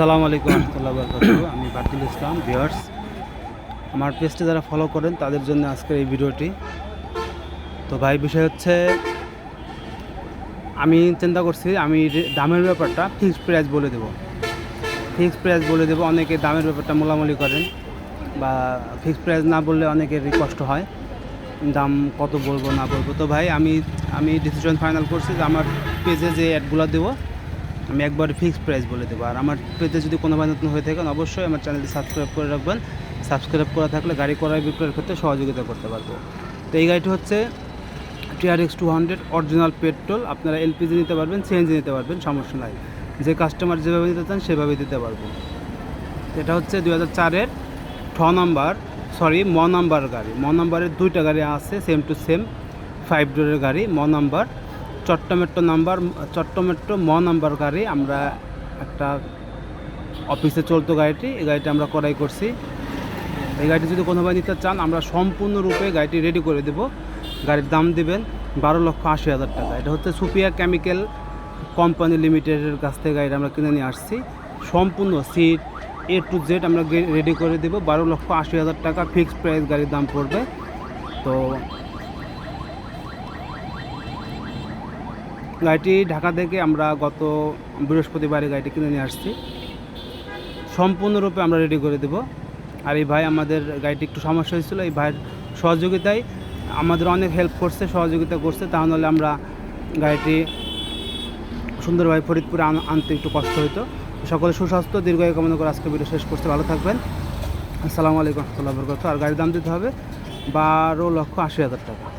আসসালামু আলাইকুম রহমতুল্লাহ বরকাতুহ। আমি বাতিল ইসলাম ভিওয়ার্স আমার পেজটি যারা ফলো করেন, তাদের জন্য আজকের এই ভিডিওটি। তো ভাই, বিষয় হচ্ছে, আমি চিন্তা করছি, আমি দামের ব্যাপারটা ফিক্সড প্রাইস বলে দেবো। ফিক্সড প্রাইস বলে দেবো, অনেকে দামের ব্যাপারটা মোলামুলি করেন বা ফিক্সড প্রাইস না বললে অনেকেরই কষ্ট হয়। দাম কত বলব, না বলব। তো ভাই, আমি আমি ডিসিশন ফাইনাল করছি যে আমার পেজে যে অ্যাডগুলো দেবো আমি একবার ফিক্সড প্রাইস বলে দেবো। আর আমার পেতে যদি কোনো নতুন হয়ে থাকেন অবশ্যই আমার চ্যানেলটি সাবস্ক্রাইব করে রাখবেন। সাবস্ক্রাইব করা থাকলে গাড়ি ক্রয় বিক্রয়ের ক্ষেত্রে সহযোগিতা করতে পারব। তো এই গাড়িটি হচ্ছে TRX two hundred original petrol আপনারা এলপিজি নিতে পারবেন সিএনজি নিতে পারবেন, সমস্যা নাই। যে কাস্টমার যেভাবে নিতে চান, সেভাবে দিতে পারব। এটা হচ্ছে দুই হাজার চারের ঠ নাম্বার সরি ম নাম্বার গাড়ি। ম নাম্বারের দুইটা গাড়ি আছে সেম টু সেম ফাইভ ডোরের গাড়ি। ম নাম্বার চট্টমেট্রো নাম্বার চট্টমেট্রো ম নাম্বার গাড়ি আমরা একটা অফিসে চলতো গাড়িটি, এই গাড়িটি আমরা করাই করছি। এই গাড়িটি যদি কোনোভাবে নিতে চান, আমরা সম্পূর্ণরূপে গাড়িটি রেডি করে দেব। গাড়ির দাম দেবেন বারো লক্ষ আশি হাজার টাকা। এটা হচ্ছে সুপিয়া কেমিক্যাল কোম্পানি লিমিটেডের কাছ থেকে গাড়িটা আমরা কিনে নিয়ে আসছি। সম্পূর্ণ সিট এ টু জেড আমরা রেডি করে দেবো। বারো লক্ষ আশি হাজার টাকা ফিক্সড প্রাইস গাড়ির দাম পড়বে। তো গাড়িটি ঢাকা থেকে আমরা গত বৃহস্পতিবারে গাড়িটি কিনে নিয়ে আসছি। সম্পূর্ণরূপে আমরা রেডি করে দেব। আর এই ভাই আমাদের গাড়িটি একটু সমস্যা হয়েছিল, এই ভাইয়ের সহযোগিতায় আমাদের অনেক হেল্প করছে, সহযোগিতা করছে। তা নাহলে আমরা গাড়িটি সুন্দরভাবে ফরিদপুরে আন- আনতে একটু কষ্ট হতো সকলে সুস্বাস্থ্য, দীর্ঘায়ু কামনা করে আজকে ভিডিও শেষ করতে ভালো থাকবেন। আসসালামু আলাইকুম রহমতুল্লাহ বরকত আর গাড়ির দাম দিতে হবে বারো লক্ষ আশি হাজার টাকা।